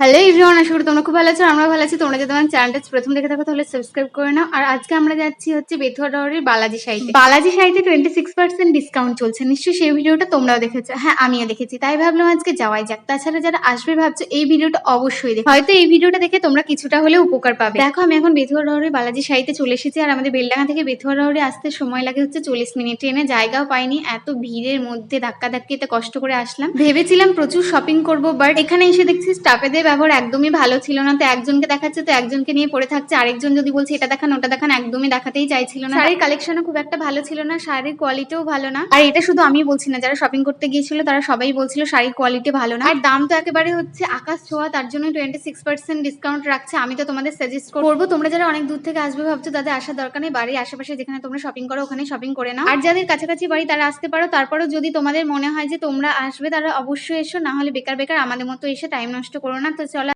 Hello everyone, আশা করি তোমরা খুব ভালো আছো আমরা ভালো আছি। তোমরা যদি আমার চ্যানেলটা প্রথম দেখে থাকো, তাহলে সাবস্ক্রাইব করে নাও। আর আজকে আমরা যাচ্ছি হচ্ছে বেথুয়া ডহরের বালাজি শাড়িতে বালাজি শাড়িতে টোয়েন্টি সিক্স পার্সেন্ট ডিসকাউন্ট চলছে। নিশ্চয়ই সেই ভিডিওটা তোমরাও দেখেছ। হ্যাঁ আমিও দেখেছি। তাই ভাবলাম আজকে যাওয়াই যাক। তাছাড়া যারা আসবে, ভাবছ এই ভিডিওটা অবশ্যই দেখো। হয়তো এই ভিডিওটা দেখে তোমরা কিছুটা হলেও উপকার পাবে। দেখো, আমি এখন বেথুয়া ডহরের বালাজি শাড়িতে চলে এসেছি। আর আমাদের বেলডাঙ্গা থেকে বেথুয়া ডহরে আসতে সময় লাগে হচ্ছে চল্লিশ মিনিট। ট্রেনে জায়গাও পাইনি। এত ভিড়ের মধ্যে ধাক্কা ধাক্কিতে কষ্ট করে আসলাম। ভেবেছিলাম প্রচুর শপিং করব বাট এখানে এসে দেখছি স্টাফেদের ব্যবহার একদমই ভালো ছিল না। তো একজনকে দেখাচ্ছে তো একজনকে নিয়ে পড়ে থাকছে। আরেকজন যদি বলছে এটা দেখান ওটা দেখান একদমই দেখাতেই চাইছিল না। শাড়ির কালেকশনও খুব একটা ভালো ছিল না। শাড়ির কোয়ালিটিও ভালো না। আর এটা শুধু আমি বলছি না যারা শপিং করতে গিয়েছিল তারা সবাই বলছিল শাড়ির কোয়ালিটি ভালো না। আর দাম তো একেবারে হচ্ছে আকাশ ছোঁয়া তার জন্য টোয়েন্টি সিক্স পার্সেন্ট ডিসকাউন্ট রাখছে। আমি তো তোমাদের সাজেস্ট করব তোমরা যারা অনেক দূর থেকে আসবে ভাবছ তাদের আসার দরকার নেই। বাড়ির আশেপাশে যেখানে তোমরা শপিং করো ওখানে শপিং করে নাও। আর যাদের কাছাকাছি বাড়ি তারা আসতে পারো। তারপরেও যদি তোমাদের মনে হয় যে তোমরা আসবে তারা অবশ্যই এসো। না হলে বেকার বেকার আমাদের মতো এসে টাইম নষ্ট করো না। তো চলো